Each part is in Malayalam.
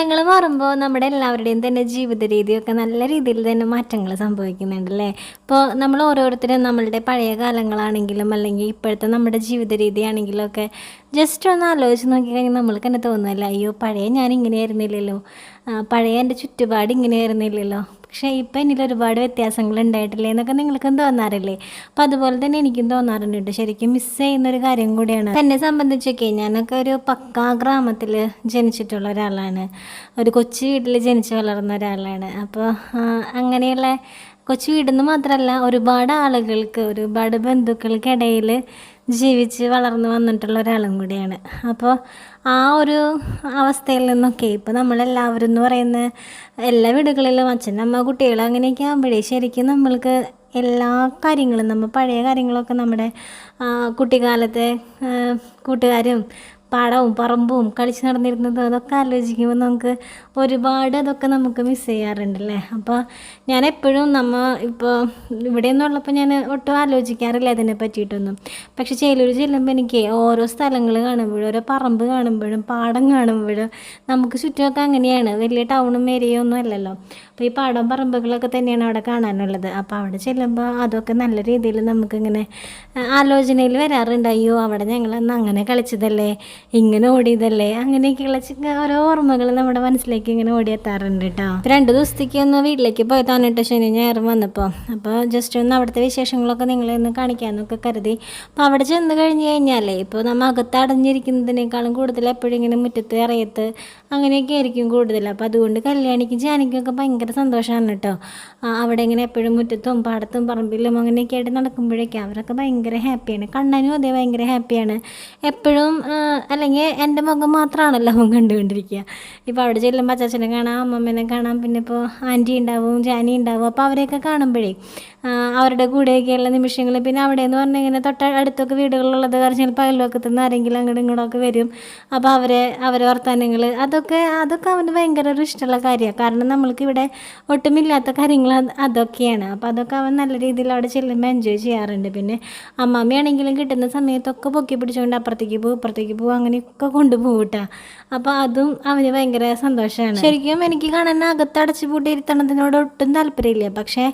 കാലങ്ങൾ മാറുമ്പോൾ നമ്മുടെ എല്ലാവരുടെയും തന്നെ ജീവിത രീതിയൊക്കെ നല്ല രീതിയിൽ തന്നെ മാറ്റങ്ങൾ സംഭവിക്കുന്നുണ്ടല്ലേ? ഇപ്പോൾ നമ്മൾ ഓരോരുത്തരും നമ്മളുടെ പഴയ കാലങ്ങളാണെങ്കിലും അല്ലെങ്കിൽ ഇപ്പോഴത്തെ നമ്മുടെ ജീവിത രീതിയാണെങ്കിലും ഒക്കെ ജസ്റ്റ് ഒന്ന് ആലോചിച്ച് നോക്കിക്കഴിഞ്ഞാൽ നമ്മൾക്ക് തന്നെ തോന്നുമല്ല അയ്യോ പഴയ ഞാൻ ഇങ്ങനെയായിരുന്നില്ലല്ലോ പഴയ എന്റെ ചുറ്റുപാട് ഇങ്ങനെ ഇങ്ങനെയായിരുന്നില്ലല്ലോ പക്ഷേ ഇപ്പം എന്നിൽ ഒരുപാട് വ്യത്യാസങ്ങൾ ഉണ്ടായിട്ടില്ലേ എന്നൊക്കെ നിങ്ങൾക്കും തോന്നാറില്ലേ? അപ്പോൾ അതുപോലെ തന്നെ എനിക്കും തോന്നാറുണ്ട്. ശരിക്കും മിസ് ചെയ്യുന്ന ഒരു കാര്യം കൂടിയാണ്. എന്നെ സംബന്ധിച്ചൊക്കെ ഞാനൊക്കെ ഒരു പക്കാ ഗ്രാമത്തിൽ ജനിച്ചിട്ടുള്ള ഒരാളാണ്. ഒരു കൊച്ചു വീട്ടിൽ ജനിച്ച് വളർന്ന ഒരാളാണ്. അപ്പോൾ അങ്ങനെയുള്ള കൊച്ചു വീടെന്ന് മാത്രമല്ല ഒരുപാട് ആളുകൾക്ക് ഒരുപാട് ബന്ധുക്കൾക്കിടയിൽ ജീവിച്ച് വളർന്നു വന്നിട്ടുള്ള ഒരാളും കൂടിയാണ്. അപ്പോൾ ആ ഒരു അവസ്ഥയിൽ നിന്നൊക്കെ ഇപ്പോൾ നമ്മളെല്ലാവരും എന്ന് പറയുന്ന എല്ലാ വീടുകളിലും അച്ഛൻ അമ്മ കുട്ടികൾ അങ്ങനെയൊക്കെ ആകുമ്പോഴേ ശരിക്കും നമ്മൾക്ക് എല്ലാ കാര്യങ്ങളും നമ്മൾ പഴയ കാര്യങ്ങളൊക്കെ നമ്മുടെ കുട്ടിക്കാലത്തെ കൂട്ടുകാരും പാടവും പറമ്പും കളിച്ച് നടന്നിരുന്നത് അതൊക്കെ ആലോചിക്കുമ്പോൾ നമുക്ക് ഒരുപാട് അതൊക്കെ നമുക്ക് മിസ് ചെയ്യാറുണ്ടല്ലേ അപ്പോൾ ഞാൻ എപ്പോഴും നമ്മൾ ഇപ്പോൾ ഇവിടെ ഉള്ളപ്പോൾ ഞാൻ ഒട്ടും ആലോചിക്കാറില്ല അതിനെ പറ്റിയിട്ടൊന്നും. പക്ഷെ ചേലൂർ ചെല്ലുമ്പോൾ എനിക്ക് ഓരോ സ്ഥലങ്ങൾ കാണുമ്പോഴും ഓരോ പറമ്പ് കാണുമ്പോഴും പാടം കാണുമ്പോഴും നമുക്ക് ചുറ്റുമൊക്കെ അങ്ങനെയാണ്. വലിയ ടൗണും ഏരിയയൊന്നും അല്ലല്ലോ. അപ്പോൾ ഈ പാടം പറമ്പുകളൊക്കെ തന്നെയാണ് അവിടെ കാണാനുള്ളത്. അപ്പോൾ അവിടെ ചെല്ലുമ്പോൾ അതൊക്കെ നല്ല രീതിയിൽ നമുക്കിങ്ങനെ ആലോചനയിൽ വരാറുണ്ട്. അയ്യോ അവിടെ ഞങ്ങൾ അന്ന് അങ്ങനെ കളിച്ചതല്ലേ? ഇങ്ങനെ ഓടിയതല്ലേ? അങ്ങനെയൊക്കെയുള്ള ഓരോ ഓർമ്മകൾ നമ്മുടെ മനസ്സിലേക്ക് ഇങ്ങനെ ഓടിയെത്താറുണ്ട് കേട്ടോ രണ്ട് ദിവസത്തേക്ക് ഒന്ന് വീട്ടിലേക്ക് പോയി തന്നിട്ട് ശനി ഞായറും വന്നപ്പോൾ അപ്പോൾ ജസ്റ്റ് ഒന്ന് അവിടുത്തെ വിശേഷങ്ങളൊക്കെ നിങ്ങളെ ഒന്ന് കാണിക്കാമെന്നൊക്കെ കരുതി. അപ്പോൾ അവിടെ ചെന്ന് കഴിഞ്ഞ് കഴിഞ്ഞാലേ ഇപ്പോൾ നമ്മൾ അകത്ത് അടഞ്ഞിരിക്കുന്നതിനേക്കാളും കൂടുതൽ എപ്പോഴും ഇങ്ങനെ മുറ്റത്ത് ഇറയത്ത് അങ്ങനെയൊക്കെ ആയിരിക്കും കൂടുതൽ. അപ്പോൾ അതുകൊണ്ട് കല്യാണിക്കും ജാനിക്കൊക്കെ ഭയങ്കര സന്തോഷമാണ് കേട്ടോ അവിടെ ഇങ്ങനെ എപ്പോഴും മുറ്റത്തും പാടത്തും പറമ്പിലും അങ്ങനെയൊക്കെ ആയിട്ട് നടക്കുമ്പോഴേക്കും അവരൊക്കെ ഭയങ്കര ഹാപ്പിയാണ് കണ്ണനും അതേ ഭയങ്കര ഹാപ്പിയാണ് എപ്പോഴും അല്ലെങ്കിൽ എന്റെ മുഖം മാത്രമാണല്ലോ അവൻ കണ്ടുകൊണ്ടിരിക്കുക. ഇപ്പോൾ അവിടെ ചെല്ലുമ്പോൾ അച്ചാച്ചനെ കാണാം അമ്മമ്മനെ കാണാം പിന്നെ ഇപ്പോൾ ആന്റി ഉണ്ടാവും ജാനി ഉണ്ടാവും. അപ്പോൾ അവരെയൊക്കെ കാണുമ്പോഴേ അവരുടെ കൂടെയൊക്കെയുള്ള നിമിഷങ്ങൾ. പിന്നെ അവിടെ എന്ന് പറഞ്ഞാൽ ഇങ്ങനെ തൊട്ട അടുത്തൊക്കെ വീടുകളുള്ളത് കാരണം ചിലപ്പോൾ അയൽവക്കത്തു നിന്ന് ആരെങ്കിലും അങ്ങോട്ടും ഇങ്ങോട്ടൊക്കെ വരും. അപ്പോൾ അവരെ അവരെ വർത്തമാനങ്ങൾ അതൊക്കെ അതൊക്കെ അവന് ഭയങ്കര ഒരു ഇഷ്ടമുള്ള കാര്യമാണ്. കാരണം നമ്മൾക്ക് ഇവിടെ ഒട്ടുമില്ലാത്ത കാര്യങ്ങൾ അതൊക്കെയാണ്. അപ്പോൾ അതൊക്കെ അവൻ നല്ല രീതിയിൽ അവിടെ ചെല്ലുമ്പോൾ എൻജോയ് ചെയ്യാറുണ്ട്. പിന്നെ അമ്മാമ്മയാണെങ്കിലും കിട്ടുന്ന സമയത്തൊക്കെ പൊക്കി പിടിച്ചുകൊണ്ട് അപ്പുറത്തേക്ക് പോകും ഇപ്പുറത്തേക്ക് പോകും. അങ്ങനെയൊക്കെ കൊണ്ടുപോകട്ടെ അപ്പൊ അപ്പോൾ അതും അവന് ഭയങ്കര സന്തോഷമാണ് ശരിക്കും എനിക്ക് കാണാൻ അകത്ത് അടച്ചു പൂട്ടിയിരുത്തണതിനോട് ഒട്ടും താല്പര്യമില്ല. പക്ഷേ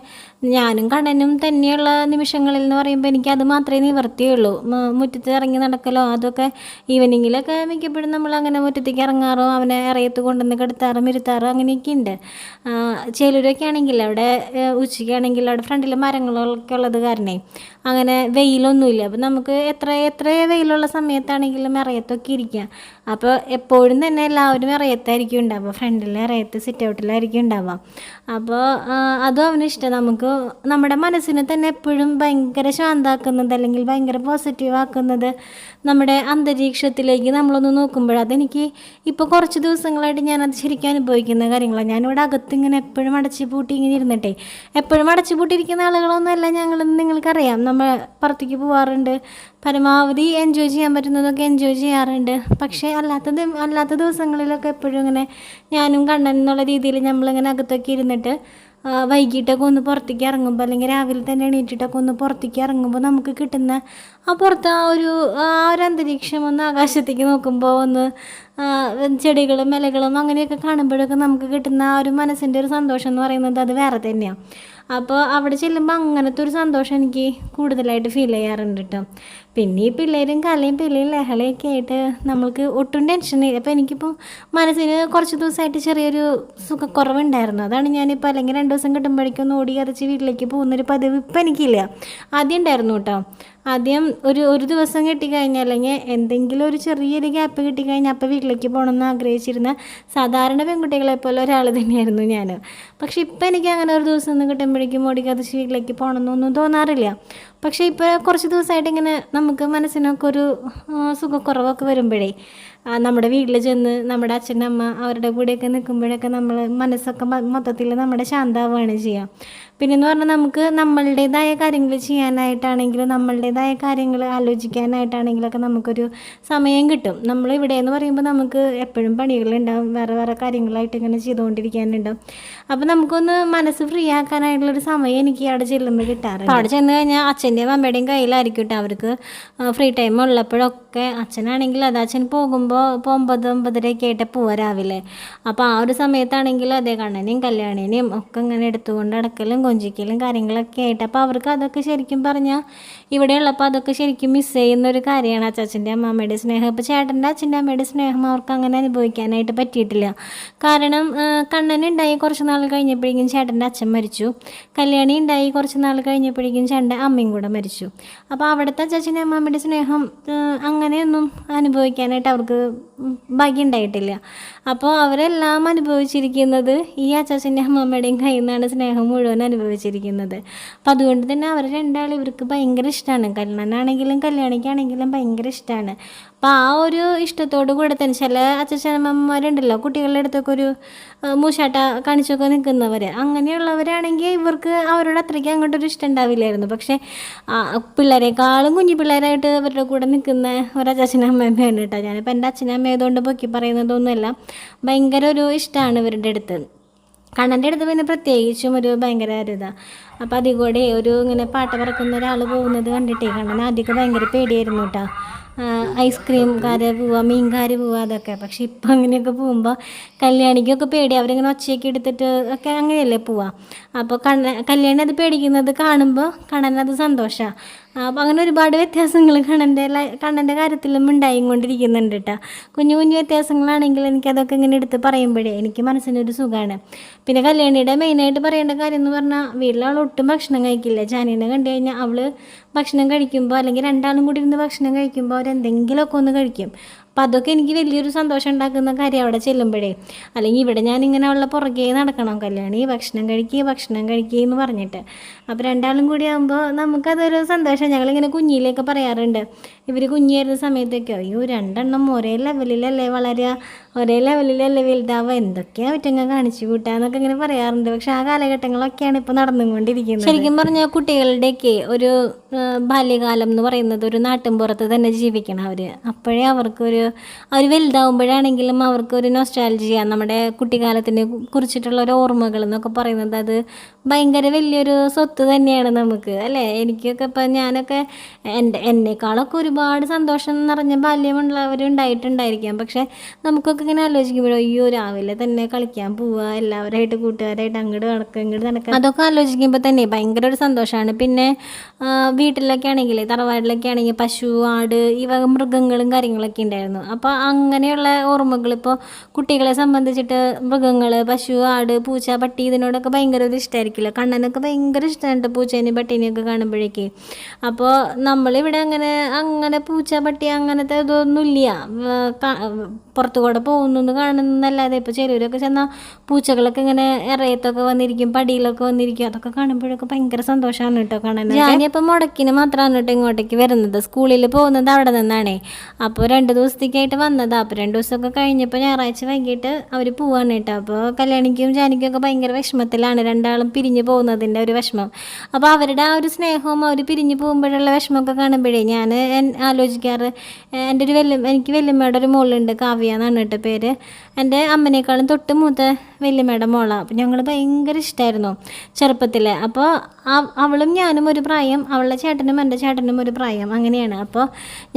ഞാനും കണ്ണനും തന്നെയുള്ള നിമിഷങ്ങളിൽ എന്ന് പറയുമ്പോൾ എനിക്ക് അത് മാത്രമേ നിവർത്തിയുള്ളൂ മുറ്റത്ത് ഇറങ്ങി നടക്കലോ അതൊക്കെ ഈവനിങ്ങിലൊക്കെ മിക്കപ്പോഴും നമ്മൾ അങ്ങനെ മുറ്റത്തേക്ക് ഇറങ്ങാറോ അവനെ ഇറയത്ത് കൊണ്ടുവന്ന് കെടുത്താറോ ഇരുത്താറോ അങ്ങനെയൊക്കെ ഉണ്ട്. ചിലരൊക്കെ ആണെങ്കിൽ അവിടെ ഉച്ചയ്ക്കാണെങ്കിൽ അവിടെ ഫ്രണ്ടിൽ മരങ്ങളൊക്കെ ഉള്ളത് കാരണേ അങ്ങനെ വെയിലൊന്നുമില്ല. അപ്പോൾ നമുക്ക് എത്ര എത്ര വെയിലുള്ള സമയത്താണെങ്കിലും ഇറയത്തൊക്കെ ഇരിക്കാം. അപ്പോൾ എപ്പോഴും തന്നെ എല്ലാവരും ഇറയത്തായിരിക്കും ഉണ്ടാവുക. ഫ്രണ്ടിൽ ഇറയത്ത് സിറ്റ് ഔട്ടിലായിരിക്കും ഉണ്ടാവുക. അപ്പോൾ അതും അവന് ഇഷ്ടം. നമുക്ക് നമ്മുടെ മനസ്സിനെ തന്നെ എപ്പോഴും ഭയങ്കര ശാന്താക്കുന്നത് അല്ലെങ്കിൽ ഭയങ്കര പോസിറ്റീവ് ആക്കുന്നത് നമ്മുടെ അന്തരീക്ഷത്തിലേക്ക് നമ്മളൊന്ന് നോക്കുമ്പോൾ അതെനിക്ക് ഇപ്പോൾ കുറച്ച് ദിവസങ്ങളായിട്ട് ഞാനത് ശരിക്കും അനുഭവിക്കുന്ന കാര്യങ്ങളാണ് ഞാനിവിടെ അകത്ത് ഇങ്ങനെ എപ്പോഴും അടച്ചു പൂട്ടി ഇങ്ങനെ ഇരുന്നിട്ടേ. എപ്പോഴും അടച്ചു പൂട്ടിയിരിക്കുന്ന ആളുകളൊന്നുമല്ല ഞങ്ങളെന്ന് നിങ്ങൾക്കറിയാം. നമ്മൾ പുറത്തേക്ക് പോകാറുണ്ട് പരമാവധി എൻജോയ് ചെയ്യാൻ പറ്റുന്നതൊക്കെ എൻജോയ് ചെയ്യാറുണ്ട്. പക്ഷേ അല്ലാത്ത അല്ലാത്ത ദിവസങ്ങളിലൊക്കെ എപ്പോഴും ഇങ്ങനെ ഞാനും കണ്ണൻ എന്നുള്ള രീതിയിൽ നമ്മളിങ്ങനെ അകത്തൊക്കെ ഇരുന്നിട്ട് വൈകിട്ടൊക്കെ ഒന്ന് പുറത്തേക്ക് ഇറങ്ങുമ്പോൾ അല്ലെങ്കിൽ രാവിലെ തന്നെ എണീറ്റിട്ടൊക്കെ ഒന്ന് പുറത്തേക്ക് ഇറങ്ങുമ്പോൾ നമുക്ക് കിട്ടുന്ന ആ പുറത്ത് ആ ഒരു ആ ഒരു അന്തരീക്ഷം ഒന്ന് ആകാശത്തേക്ക് നോക്കുമ്പോൾ ഒന്ന് ചെടികളും ഇലകളും അങ്ങനെയൊക്കെ കാണുമ്പോഴൊക്കെ നമുക്ക് കിട്ടുന്ന ആ ഒരു മനസ്സിന്റെ ഒരു സന്തോഷം എന്ന് പറയുന്നത് അത് വേറെ തന്നെയാണ് അപ്പോൾ അവിടെ ചെല്ലുമ്പോൾ അങ്ങനത്തെ ഒരു സന്തോഷം എനിക്ക് കൂടുതലായിട്ട് ഫീൽ ചെയ്യാറുണ്ട് കേട്ടോ പിന്നെ ഈ പിള്ളേരും കലയും പിള്ളേരും ലഹളയൊക്കെ ആയിട്ട് നമ്മൾക്ക് ഒട്ടും ടെൻഷൻ അപ്പോൾ എനിക്കിപ്പോൾ മനസ്സിന് കുറച്ച് ദിവസമായിട്ട് ചെറിയൊരു സുഖക്കുറവുണ്ടായിരുന്നു. അതാണ് ഞാനിപ്പോൾ അല്ലെങ്കിൽ രണ്ട് ദിവസം കിട്ടുമ്പോഴേക്കും ഓടി അരച്ച് വീട്ടിലേക്ക് പോകുന്നൊരു പതിവ് ഇപ്പം എനിക്കില്ല. ആദ്യം ഉണ്ടായിരുന്നു കേട്ടോ. ആദ്യം ഒരു ഒരു ദിവസം കിട്ടിക്കഴിഞ്ഞാൽ അല്ലെങ്കിൽ എന്തെങ്കിലും ഒരു ചെറിയൊരു ഗ്യാപ്പ് കിട്ടിക്കഴിഞ്ഞാൽ അപ്പോൾ വീട്ടിലേക്ക് പോകണമെന്ന് ആഗ്രഹിച്ചിരുന്ന സാധാരണ പെൺകുട്ടികളെ പോലെ ഒരാൾ തന്നെയായിരുന്നു ഞാൻ പക്ഷെ ഇപ്പം എനിക്ക് അങ്ങനെ ഒരു ദിവസം ഒന്ന് കിട്ടുമ്പോഴേക്കും ഓടിക്കതച്ച് വീട്ടിലേക്ക് പോകണമെന്നൊന്നും തോന്നാറില്ല. പക്ഷേ ഇപ്പോൾ കുറച്ച് ദിവസമായിട്ട് ഇങ്ങനെ നമുക്ക് മനസ്സിനൊക്കെ ഒരു സുഖക്കുറവൊക്കെ വരുമ്പോഴേ നമ്മുടെ വീട്ടിൽ ചെന്ന് നമ്മുടെ അച്ഛനമ്മ അവരുടെ കൂടെയൊക്കെ നിൽക്കുമ്പോഴൊക്കെ നമ്മൾ മനസ്സൊക്കെ മൊത്തത്തിൽ നമ്മുടെ ശാന്താവുകയാണ് ചെയ്യുക പിന്നെന്ന് പറഞ്ഞാൽ നമുക്ക് നമ്മളുടേതായ കാര്യങ്ങൾ ചെയ്യാനായിട്ടാണെങ്കിലും നമ്മളുടേതായ കാര്യങ്ങൾ ആലോചിക്കാനായിട്ടാണെങ്കിലൊക്കെ നമുക്കൊരു സമയം കിട്ടും. നമ്മൾ ഇവിടെ എന്ന് പറയുമ്പോൾ നമുക്ക് എപ്പോഴും പണികളുണ്ടാവും വേറെ വേറെ കാര്യങ്ങളായിട്ട് ഇങ്ങനെ ചെയ്തുകൊണ്ടിരിക്കാനുണ്ടാവും. അപ്പോൾ നമുക്കൊന്ന് മനസ്സ് ഫ്രീ ആക്കാനായിട്ടുള്ളൊരു സമയം എനിക്ക് അവിടെ ചെല്ലുമ്പോൾ കിട്ടാറുണ്ട്. അവിടെ ചെന്ന് കഴിഞ്ഞാൽ അച്ഛന്റെയും അമ്മയുടെയും കയ്യിലായിരിക്കും കേട്ടോ അവർക്ക് ഫ്രീ ടൈം ഉള്ളപ്പോഴൊക്കെ. അച്ഛനാണെങ്കിൽ അത് അച്ഛൻ പോകുമ്പോൾ ഇപ്പോൾ ഒമ്പത് ഒമ്പതരയൊക്കെ ആയിട്ട് പോവാ അപ്പോൾ ആ ഒരു സമയത്താണെങ്കിൽ അതേ കണ്ണനെയും കല്യാണിനെയും ഒക്കെ ഇങ്ങനെ എടുത്തുകൊണ്ട് നടക്കലും കൊഞ്ചിക്കലും കാര്യങ്ങളൊക്കെ ആയിട്ട്. അപ്പോൾ അവർക്ക് അതൊക്കെ ശരിക്കും പറഞ്ഞാൽ ഇവിടെ ഉള്ളപ്പോൾ അതൊക്കെ ശരിക്കും മിസ് ചെയ്യുന്ന ഒരു കാര്യമാണ് അച്ചാച്ചന്റെ അമ്മമ്മയുടെ സ്നേഹം. ഇപ്പോൾ ചേട്ടന്റെ അച്ഛന്റെ അമ്മയുടെ സ്നേഹം അവർക്ക് അങ്ങനെ അനുഭവിക്കാനായിട്ട് പറ്റിയിട്ടില്ല. കാരണം കണ്ണൻ ഉണ്ടായി കുറച്ച് നാൾ കഴിഞ്ഞപ്പോഴേക്കും ചേട്ടന്റെ അച്ഛൻ മരിച്ചു. കല്യാണി ഉണ്ടായി കുറച്ച് നാൾ കഴിഞ്ഞപ്പോഴേക്കും ചേട്ടന്റെ അമ്മയും കൂടെ മരിച്ചു. അപ്പോൾ അവിടുത്തെ അച്ചാച്ചന്റെ അമ്മമ്മയുടെ സ്നേഹം അങ്ങനെയൊന്നും അനുഭവിക്കാനായിട്ട് അവർക്ക് ഭാഗ്യം ഉണ്ടായിട്ടില്ല. അപ്പോൾ അവരെല്ലാം അനുഭവിച്ചിരിക്കുന്നത് ഈ അച്ചാച്ചന്റെ അമ്മമ്മയുടെയും കയ്യിൽ നിന്നാണ് സ്നേഹം മുഴുവൻ അനുഭവിച്ചിരിക്കുന്നത്. അപ്പം അതുകൊണ്ട് തന്നെ അവർ രണ്ടാളും ഇവർക്ക് ഭയങ്കര ഇഷ്ടമാണ് കല്യാണനാണെങ്കിലും കല്യാണിക്കാണെങ്കിലും ഭയങ്കര ഇഷ്ടമാണ് അപ്പോൾ ആ ഒരു ഇഷ്ടത്തോട് കൂടെ തന്നെ ചില അച്ഛനമ്മമാരുണ്ടല്ലോ കുട്ടികളുടെ അടുത്തൊക്കെ ഒരു മൂശാട്ട കാണിച്ചൊക്കെ നിൽക്കുന്നവർ അങ്ങനെയുള്ളവരാണെങ്കിൽ ഇവർക്ക് അവരോട് അത്രയ്ക്ക് അങ്ങോട്ടൊരു ഇഷ്ടം ഉണ്ടാവില്ലായിരുന്നു. പക്ഷേ പിള്ളേരെക്കാളും കുഞ്ഞു പിള്ളേരായിട്ട് അവരുടെ കൂടെ നിൽക്കുന്ന ഒരു അമ്മയമ്മയാണ് കേട്ടോ ഞാനിപ്പോൾ എന്റെ അച്ഛനും അമ്മയതുകൊണ്ട് പൊക്കി പറയുന്നതൊന്നുമല്ല. ഭയങ്കര ഒരു ഇഷ്ടമാണ് ഇവരുടെ അടുത്ത്. കണ്ണന്റെ അടുത്ത് പിന്നെ പ്രത്യേകിച്ചും ഒരു ഭയങ്കര അരുത അപ്പോൾ അതിൽ കൂടെ ഒരു ഇങ്ങനെ പാട്ട് പറക്കുന്ന ഒരാൾ പോകുന്നത് കണ്ടിട്ടേ കണ്ണൻ ആദ്യമൊക്കെ ഭയങ്കര പേടിയായിരുന്നു കേട്ടോ. ഐസ്ക്രീംകാര് പോവുക മീൻകാർ പോവുക അതൊക്കെ. പക്ഷെ ഇപ്പം അങ്ങനെയൊക്കെ പോകുമ്പോൾ കല്യാണിക്കൊക്കെ പേടി. അവരിങ്ങനെ ഒച്ചയൊക്കെ എടുത്തിട്ട് ഒക്കെ അങ്ങനെയല്ലേ പോവുക അപ്പോൾ കണ്ണ കല്യാണി അത് പേടിക്കുന്നത് കാണുമ്പോൾ കണ്ണനത് സന്തോഷമാണ് അപ്പോൾ അങ്ങനെ ഒരുപാട് വ്യത്യാസങ്ങൾ കണ്ണന്റെ കണ്ണന്റെ കാര്യത്തിലും ഉണ്ടായി കൊണ്ടിരിക്കുന്നുണ്ട് കേട്ടോ കുഞ്ഞു കുഞ്ഞു വ്യത്യാസങ്ങളാണെങ്കിൽ എനിക്കതൊക്കെ ഇങ്ങനെ എടുത്ത് പറയുമ്പോഴേ എനിക്ക് മനസ്സിനൊരു സുഖമാണ് പിന്നെ കല്യാണിയുടെ മെയിനായിട്ട് പറയേണ്ട കാര്യം എന്ന് പറഞ്ഞാൽ വീട്ടിലവൾ ഒട്ടും ഭക്ഷണം കഴിക്കില്ല. ജാനീനെ കണ്ടു കഴിഞ്ഞാൽ അവൾ ഭക്ഷണം കഴിക്കുമ്പോൾ അല്ലെങ്കിൽ രണ്ടാളും കൂടി ഇരുന്ന് ഭക്ഷണം കഴിക്കുമ്പോൾ അവരെന്തെങ്കിലുമൊക്കെ ഒന്ന് കഴിക്കും. അപ്പം അതൊക്കെ എനിക്ക് വലിയൊരു സന്തോഷം ഉണ്ടാക്കുന്ന കാര്യം അവിടെ ചെല്ലുമ്പോഴേ. അല്ലെങ്കിൽ ഇവിടെ ഞാൻ ഇങ്ങനെ ഉള്ള പുറകെ നടക്കണം. കല്യാണി ഭക്ഷണം കഴിക്കുക ഭക്ഷണം കഴിക്കുക എന്ന് പറഞ്ഞിട്ട്. അപ്പോൾ രണ്ടാളും കൂടി ആകുമ്പോൾ നമുക്കതൊരു സന്തോഷം. ഞങ്ങളിങ്ങനെ കുഞ്ഞിലേക്ക് പറയാറുണ്ട്. ഇവർ കുഞ്ഞായിരുന്ന സമയത്തൊക്കെ അയ്യോ രണ്ടെണ്ണം ഒരേ ലെവലിലല്ലേ വളരുക ഒരേ ലെവലിലല്ലേ വലുതാവുക എന്തൊക്കെയാ കുറ്റങ്ങൾ കാണിച്ചു കൂട്ടാന്നൊക്കെ ഇങ്ങനെ പറയാറുണ്ട്. പക്ഷെ ആ കാലഘട്ടങ്ങളൊക്കെയാണ് ഇപ്പോൾ നടന്നുകൊണ്ടിരിക്കുന്നത്. ശരിക്കും പറഞ്ഞാൽ കുട്ടികളുടെയൊക്കെ ഒരു ബാല്യകാലം എന്ന് പറയുന്നത് ഒരു നാട്ടിൻപുറത്ത് തന്നെ ജീവിക്കണം അവർ അപ്പോഴേ അവർക്കൊരു അവർ വലുതാവുമ്പോഴാണെങ്കിലും അവർക്കൊരു നൊസ്റ്റാലജിയ നമ്മുടെ കുട്ടിക്കാലത്തിനെ കുറിച്ചിട്ടുള്ള ഒരു ഓർമ്മകൾ എന്നൊക്കെ പറയുന്നത് അത് ഭയങ്കര വലിയൊരു സ്വത്ത് തന്നെയാണ് നമുക്ക് അല്ലേ? എനിക്കൊക്കെ ഇപ്പം ഞാനൊക്കെ എന്റെ എന്നെക്കാളൊക്കെ ഒരുപാട് സന്തോഷം നിറഞ്ഞ ബാല്യമുള്ളവരുണ്ടായിട്ടുണ്ടായിരിക്കാം പക്ഷെ നമുക്കൊക്കെ ഇങ്ങനെ ആലോചിക്കുമ്പോഴോ അയ്യോ രാവിലെ തന്നെ കളിക്കാൻ പോവുക എല്ലാവരായിട്ട് കൂട്ടുകാരായിട്ട് അങ്ങോട്ട് നടക്കുക ഇങ്ങോട്ട് നടക്കുക അതൊക്കെ ആലോചിക്കുമ്പോൾ തന്നെ ഭയങ്കര ഒരു സന്തോഷമാണ്. പിന്നെ വീട്ടിലൊക്കെ ആണെങ്കിൽ തറവാടിലൊക്കെ ആണെങ്കിൽ പശു ആട് ഈ വക മൃഗങ്ങളും കാര്യങ്ങളൊക്കെ ഉണ്ടായിരുന്നു. അപ്പോൾ അങ്ങനെയുള്ള ഓർമ്മകൾ ഇപ്പോൾ കുട്ടികളെ സംബന്ധിച്ചിട്ട് മൃഗങ്ങൾ പശു ആട് പൂച്ച പട്ടി ഇതിനോടൊക്കെ ഭയങ്കര ഒരു ഇഷ്ടമായിരിക്കില്ല കണ്ണനൊക്കെ ഭയങ്കര ഇഷ്ടമാണ് പൂച്ചേനെയും പട്ടീനെയൊക്കെ കാണുമ്പോഴേക്ക്. അപ്പോൾ നമ്മളിവിടെ അങ്ങനെ അങ്ങനെ പൂച്ച പട്ടി അങ്ങനത്തെ ഇതൊന്നുമില്ല. പുറത്തു കൂടെ പോകുന്നു കാണുന്നല്ലാതെ ഇപ്പോൾ ചിലവരൊക്കെ ചെന്നാൽ പൂച്ചകളൊക്കെ ഇങ്ങനെ ഇറയത്തൊക്കെ വന്നിരിക്കും പടിയിലൊക്കെ വന്നിരിക്കും. അതൊക്കെ കാണുമ്പോഴൊക്കെ ഭയങ്കര സന്തോഷമാണ് കേട്ടോ കാണാൻ ഞാനിപ്പോൾ മുടക്കിന് മാത്രമാണ് കേട്ടോ ഇങ്ങോട്ടേക്ക് വരുന്നത്. സ്കൂളിൽ പോകുന്നത് അവിടെ നിന്നാണേ. അപ്പോൾ രണ്ട് ദിവസത്തേക്കായിട്ട് വന്നതാണ് അപ്പോൾ രണ്ട് ദിവസമൊക്കെ കഴിഞ്ഞപ്പോൾ ഞായറാഴ്ച വൈകിട്ട് അവർ പോവാണ് കേട്ടോ. അപ്പോൾ കല്യാണിക്കും ജാനിക്കും ഒക്കെ ഭയങ്കര വിഷമത്തിലാണ് രണ്ടാളും പിരിഞ്ഞു പോകുന്നതിന്റെ ഒരു വിഷമം. അപ്പോൾ അവരുടെ ആ ഒരു സ്നേഹവും അവർ പിരിഞ്ഞു പോകുമ്പോഴുള്ള വിഷമമൊക്കെ കാണുമ്പോഴേ ഞാൻ ആലോചിക്കാറ്. എന്റെ ഒരു വല്യ എനിക്ക് വല്യമ്മയുടെ ഒരു മോളുണ്ട് കാവ്യ എന്നാണ് കേട്ടോ പേര്. എന്റെ അമ്മനേക്കാളും തൊട്ട് മൂത്ത വല്യമ്മയുടെ മോളാണ് അപ്പോൾ ഞങ്ങൾ ഭയങ്കര ഇഷ്ടമായിരുന്നു ചെറുപ്പത്തിൽ അപ്പോൾ അവളും ഞാനും ഒരു പ്രായം അവളുടെ ചേട്ടനും എന്റെ ചേട്ടനും ഒരു പ്രായം അങ്ങനെയാണ്. അപ്പോൾ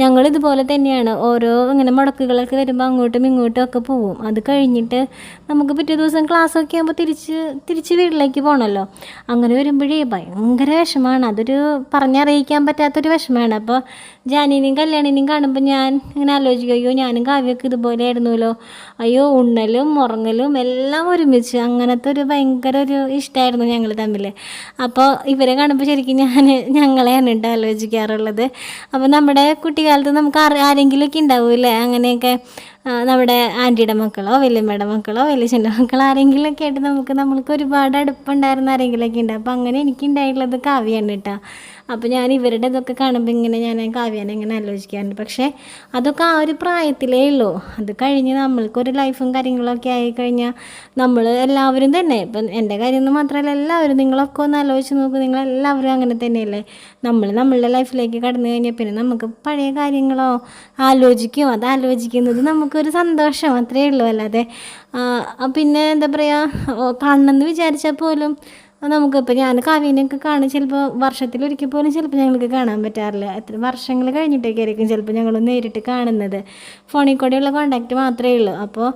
ഞങ്ങൾ ഇതുപോലെ തന്നെയാണ്. ഓരോ ഇങ്ങനെ മുടക്കുകളൊക്കെ വരുമ്പോൾ അങ്ങോട്ടും ഇങ്ങോട്ടും ഒക്കെ പോവും. അത് കഴിഞ്ഞിട്ട് നമുക്ക് പിറ്റേ ദിവസം ക്ലാസ്സൊക്കെ ആകുമ്പോൾ തിരിച്ച് തിരിച്ച് വീട്ടിലേക്ക് പോകണമല്ലോ അങ്ങനെ വരുമ്പോഴേ ഭയങ്കര വിഷമമാണ് അതൊരു പറഞ്ഞറിയിക്കാൻ പറ്റാത്തൊരു വിഷമമാണ് അപ്പോൾ ജാനിനെയും കല്യാണിനെയും കാണുമ്പോൾ ഞാൻ ഇങ്ങനെ ആലോചിക്കും അയ്യോ ഞാനും കാവ്യൊക്കെ ഇതുപോലെ ആയിരുന്നല്ലോ. അയ്യോ ഉണ്ണലും ഉറങ്ങലും എല്ലാം ഒരുമിച്ച്. അങ്ങനത്തെ ഒരു ഭയങ്കര ഒരു ഇഷ്ടമായിരുന്നു ഞങ്ങൾ തമ്മിൽ അപ്പോൾ ഇവരെ കാണുമ്പോൾ ശരിക്കും ഞാൻ ഞങ്ങളെയാണ് കേട്ടോ ആലോചിക്കാറുള്ളത്. അപ്പോൾ നമ്മുടെ കുട്ടിക്കാലത്ത് നമുക്ക് ആരെ- ആരെങ്കിലുമൊക്കെ ഉണ്ടാവില്ലേ അങ്ങനെയൊക്കെ നമ്മുടെ ആന്റിയുടെ മക്കളോ വല്യമ്മയുടെ മക്കളോ വലിയച്ഛന്റെ മക്കളോ ആരെങ്കിലുമൊക്കെ ആയിട്ട് നമുക്ക് നമ്മൾക്ക് ഒരുപാട് അടുപ്പുണ്ടായിരുന്ന ആരെങ്കിലുമൊക്കെ ഉണ്ട്. അപ്പോൾ അങ്ങനെ എനിക്ക് ഉണ്ടായിട്ടുള്ളത് കാവ്യാണ് കേട്ടോ. അപ്പോൾ ഞാൻ ഇവരുടെ ഇതൊക്കെ കാണുമ്പോൾ ഇങ്ങനെ ഞാൻ കാവ്യാനെ ഇങ്ങനെ ആലോചിക്കാറുണ്ട്. പക്ഷേ അതൊക്കെ ആ ഒരു പ്രായത്തിലേ ഉള്ളൂ. അത് കഴിഞ്ഞ് നമ്മൾക്കൊരു ലൈഫും കാര്യങ്ങളൊക്കെ ആയി ആയിക്കഴിഞ്ഞാൽ നമ്മൾ എല്ലാവരും തന്നെ. ഇപ്പം എന്റെ കാര്യം എന്ന് മാത്രമല്ല എല്ലാവരും നിങ്ങളൊക്കെ ഒന്ന് ആലോചിച്ച് നോക്കും. നിങ്ങളെല്ലാവരും അങ്ങനെ തന്നെയല്ലേ? നമ്മൾ നമ്മളുടെ ലൈഫിലേക്ക് കടന്നു കഴിഞ്ഞാൽ പിന്നെ നമുക്ക് പഴയ കാര്യങ്ങളോ ആലോചിക്കും? അത് ആലോചിക്കുന്നത് നമുക്കൊരു സന്തോഷം അത്രയേ ഉള്ളൂ. അല്ലാതെ പിന്നെ എന്താ പറയുക കാണണമെന്ന് വിചാരിച്ചാൽ പോലും നമുക്കിപ്പോൾ ഞാൻ കവിനൊക്കെ കാണും. ചിലപ്പോൾ വർഷത്തിലൊരിക്കൽ പോലും ചിലപ്പോൾ ഞങ്ങൾക്ക് കാണാൻ പറ്റാറില്ല. എത്ര വർഷങ്ങൾ കഴിഞ്ഞിട്ടൊക്കെ ആയിരിക്കും ചിലപ്പോൾ ഞങ്ങൾ നേരിട്ട് കാണുന്നത്. ഫോണിൽ കൂടെയുള്ള കോണ്ടാക്റ്റ് മാത്രമേ ഉള്ളൂ. അപ്പോൾ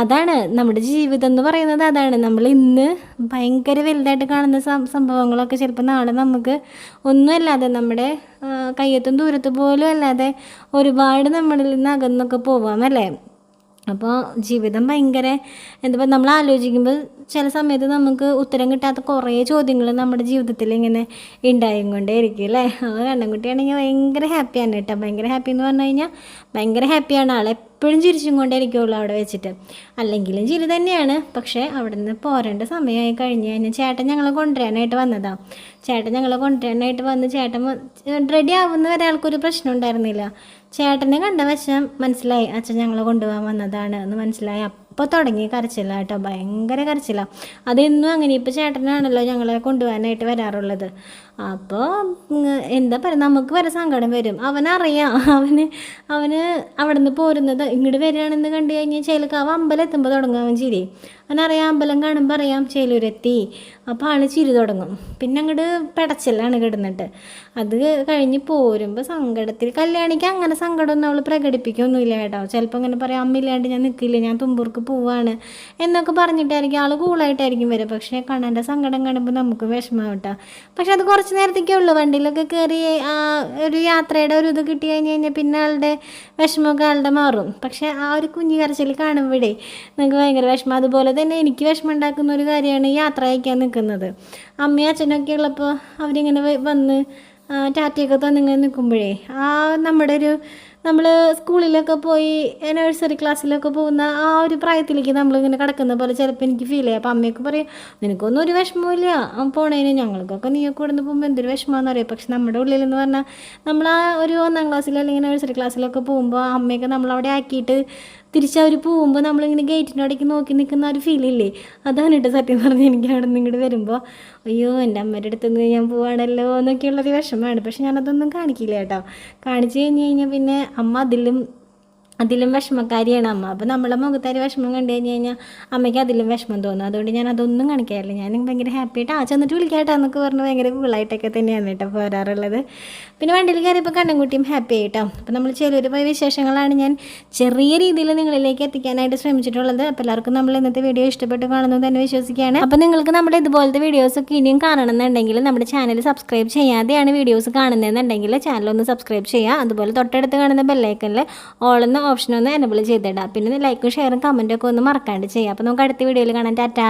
അതാണ് നമ്മുടെ ജീവിതം എന്ന് പറയുന്നത് അതാണ്. നമ്മൾ ഇന്ന് ഭയങ്കര വലുതായിട്ട് കാണുന്ന സംഭവങ്ങളൊക്കെ ചിലപ്പോൾ നാളെ നമുക്ക് ഒന്നുമല്ലാതെ നമ്മുടെ കയ്യത്തും ദൂരത്ത് പോലും അല്ലാതെ ഒരുപാട് നമ്മളിൽ നിന്ന് അകന്നൊക്കെ പോവാം അല്ലേ? അപ്പോൾ ജീവിതം ഭയങ്കര എന്താ നമ്മൾ ആലോചിക്കുമ്പോൾ ചില സമയത്ത് നമുക്ക് ഉത്തരം കിട്ടാത്ത കുറേ ചോദ്യങ്ങൾ നമ്മുടെ ജീവിതത്തിൽ ഇങ്ങനെ ഉണ്ടായും കൊണ്ടേ ഇരിക്കും അല്ലേ? അപ്പോൾ കണ്ണൻകുട്ടിയാണെങ്കിൽ ഭയങ്കര ഹാപ്പിയാണ് കേട്ടോ. ഭയങ്കര ഹാപ്പി എന്ന് പറഞ്ഞു കഴിഞ്ഞാൽ ഭയങ്കര ഹാപ്പിയാണ് ആൾ എപ്പോഴും ചിരിച്ചും കൊണ്ടേ ഇരിക്കുള്ളൂ അവിടെ വെച്ചിട്ട്. അല്ലെങ്കിലും ചിരി തന്നെയാണ്. പക്ഷേ അവിടെ നിന്ന് പോരേണ്ട സമയമായി കഴിഞ്ഞ് കഴിഞ്ഞാൽ ചേട്ടൻ ഞങ്ങളെ കൊണ്ടുവരാനായിട്ട് വന്നതാണ് ചേട്ടൻ ഞങ്ങളെ കൊണ്ടുവരാനായിട്ട് വന്ന് ചേട്ടൻ റെഡി ആവുന്ന വരെ ആൾക്കൊരു പ്രശ്നം ഉണ്ടായിരുന്നില്ല. ചേട്ടനെ കണ്ട വശം മനസ്സിലായി. അച്ഛൻ ഞങ്ങളെ കൊണ്ടുപോകാൻ വന്നതാണ് എന്ന് മനസ്സിലായി. അപ്പോൾ തുടങ്ങി കരച്ചില്ല കേട്ടോ. ഭയങ്കര കരച്ചില്ല അതെന്നും അങ്ങനെ ഇപ്പോൾ ചേട്ടനാണല്ലോ ഞങ്ങളെ കൊണ്ടുപോകാനായിട്ട് വരാറുള്ളത്. അപ്പോൾ എന്താ പറയുക നമുക്ക് വരെ സങ്കടം വരും. അവനറിയാം. അവന് അവന് അവിടെ നിന്ന് പോരുന്നത് ഇങ്ങോട്ട് വരികയാണെന്ന് കണ്ടു കഴിഞ്ഞാൽ ചേലക്കാവ് അമ്പലം എത്തുമ്പോൾ തുടങ്ങും അവൻ ചിരി. അവനറിയാം അമ്പലം കാണുമ്പോൾ അറിയാം ചേലൂരെത്തി. അപ്പോൾ ആൾ ചിരി തുടങ്ങും. പിന്നെ അങ്ങോട്ട് പെടച്ചിലാണ് കിടന്നിട്ട്. അത് കഴിഞ്ഞ് പോരുമ്പോൾ സങ്കടത്തിൽ കല്യാണിക്ക് അങ്ങനെ സങ്കടമൊന്നും അവൾ പ്രകടിപ്പിക്കൊന്നുമില്ല കേട്ടോ. ചിലപ്പോൾ അങ്ങനെ പറയാം അമ്മയില്ലാണ്ട് ഞാൻ നിൽക്കില്ല ഞാൻ തുമ്പൂർക്ക് പോവാണ് എന്നൊക്കെ പറഞ്ഞിട്ടായിരിക്കും. ആൾ കൂളായിട്ടായിരിക്കും വരിക. പക്ഷേ കണ്ണന്റെ സങ്കടം കാണുമ്പോൾ നമുക്ക് വിഷമം കേട്ടോ. പക്ഷെ അത് കുറച്ച് നേരത്തേക്കേ ഉള്ളൂ. വണ്ടിയിലൊക്കെ കയറി ഒരു യാത്രയുടെ ഒരു ഇത് കിട്ടി കഴിഞ്ഞ് കഴിഞ്ഞാൽ പിന്നെ ആളുടെ വിഷമമൊക്കെ ആളുടെ മാറും. പക്ഷേ ആ ഒരു കുഞ്ഞു കരച്ചിൽ കാണുമ്പോഴേ നിങ്ങൾക്ക് ഭയങ്കര വിഷമം. അതുപോലെ തന്നെ എനിക്ക് വിഷമം ഉണ്ടാക്കുന്ന ഒരു കാര്യമാണ് യാത്ര അയക്കാൻ നിൽക്കുന്നത് അമ്മയും അച്ഛനൊക്കെ ഉള്ളപ്പോൾ അവരിങ്ങനെ വന്ന് ടാറ്റയൊക്കെ തന്നിങ്ങനെ നിൽക്കുമ്പോഴേ ആ നമ്മുടെ ഒരു നമ്മൾ സ്കൂളിലൊക്കെ പോയി നഴ്സറി ക്ലാസ്സിലൊക്കെ പോകുന്ന ആ ഒരു പ്രായത്തിലേക്ക് നമ്മളിങ്ങനെ കിടക്കുന്ന പോലെ ചിലപ്പോൾ എനിക്ക് ഫീൽ ചെയ്യാം. അപ്പം അമ്മയൊക്കെ പറയും നിനക്കൊന്നും ഒരു വിഷമമില്ല പോണേന് ഞങ്ങൾക്കൊക്കെ നീയൊക്കെ ഇവിടുന്ന് പോകുമ്പോൾ എന്തൊരു വിഷമമാണെന്ന് അറിയാം? പക്ഷെ നമ്മുടെ ഉള്ളിലെന്ന് പറഞ്ഞാൽ നമ്മൾ ആ ഒരു ഒന്നാം ക്ലാസ്സിൽ അല്ലെങ്കിൽ നഴ്സറി ക്ലാസ്സിലൊക്കെ പോകുമ്പോൾ അമ്മയൊക്കെ നമ്മളവിടെ ആക്കിയിട്ട് തിരിച്ചവർ പോകുമ്പോൾ നമ്മളിങ്ങനെ ഗേറ്റിന്റെ അടയ്ക്ക് നോക്കി നിൽക്കുന്ന ഒരു ഫീലില്ലേ അതാണ് കേട്ടോ സത്യം പറഞ്ഞ് എനിക്ക് അവിടെ നിന്ന് ഇങ്ങോട്ട് വരുമ്പോൾ അയ്യോ എന്റെ അമ്മയുടെ അടുത്ത് നിന്ന് ഞാൻ പോവാണല്ലോ എന്നൊക്കെയുള്ളൊരു വിഷമമാണ്. പക്ഷെ ഞാനതൊന്നും കാണിക്കില്ല കേട്ടോ കാണിച്ചു കഴിഞ്ഞ് കഴിഞ്ഞാൽ പിന്നെ അമ്മ അതിലും അതിലും വിഷമക്കാരിയാണ് അമ്മ. അപ്പോൾ നമ്മളെ മുഖത്താരി വിഷമം കണ്ടു കഴിഞ്ഞ് കഴിഞ്ഞാൽ അമ്മയ്ക്ക് അതിലും വിഷമം തോന്നും. അതുകൊണ്ട് ഞാൻ അതൊന്നും കാണിക്കാറില്ല. ഞാൻ ഭയങ്കര ഹാപ്പി ആയിട്ട് ആ ചെന്നിട്ട് വിളിക്കാട്ടോ എന്നൊക്കെ പറഞ്ഞ് ഭയങ്കര കൂളായിട്ടൊക്കെ തന്നെയാണ് കേട്ടോ പോരാറുള്ളത്. പിന്നെ വണ്ടിയിൽ കയറിയപ്പോൾ കണ്ണൻകുട്ടിയും ഹാപ്പി ആയിട്ടോ? അപ്പോൾ നമ്മൾ ചെറിയൊരു പോയ വിശേഷങ്ങളാണ് ഞാൻ ചെറിയ രീതിയിൽ നിങ്ങളിലേക്ക് എത്തിക്കാനായിട്ട് ശ്രമിച്ചിട്ടുള്ളത്. അപ്പോൾ എല്ലാവർക്കും നമ്മൾ ഇന്നത്തെ വീഡിയോ ഇഷ്ടപ്പെട്ട് കാണുന്നത് തന്നെ വിശ്വസിക്കുകയാണ്. അപ്പോൾ നിങ്ങൾക്ക് നമ്മുടെ ഇതുപോലത്തെ വീഡിയോസൊക്കെ ഇനിയും കാണണം എന്നുണ്ടെങ്കിൽ നമ്മുടെ ചാനൽ സബ്സ്ക്രൈബ് ചെയ്യാതെയാണ് വീഡിയോസ് കാണുന്നതെന്നുണ്ടെങ്കിൽ ചാനൽ ഒന്ന് സബ്സ്ക്രൈബ് ചെയ്യുക. അതുപോലെ തൊട്ടടുത്ത് കാണുന്ന ബെല്ലൈക്കനിൽ ഓൾ എന്ന ഓപ്ഷൻ എനബിൾ ചെയ്തിടാം. പിന്നെ ലൈക്കും ഷെയറും കമന്റും ഒക്കെ ഒന്ന് മറക്കാണ്ട് ചെയ്യുക അപ്പോൾ നമുക്ക് അടുത്ത വീഡിയോയിൽ കാണാൻ ടാറ്റാ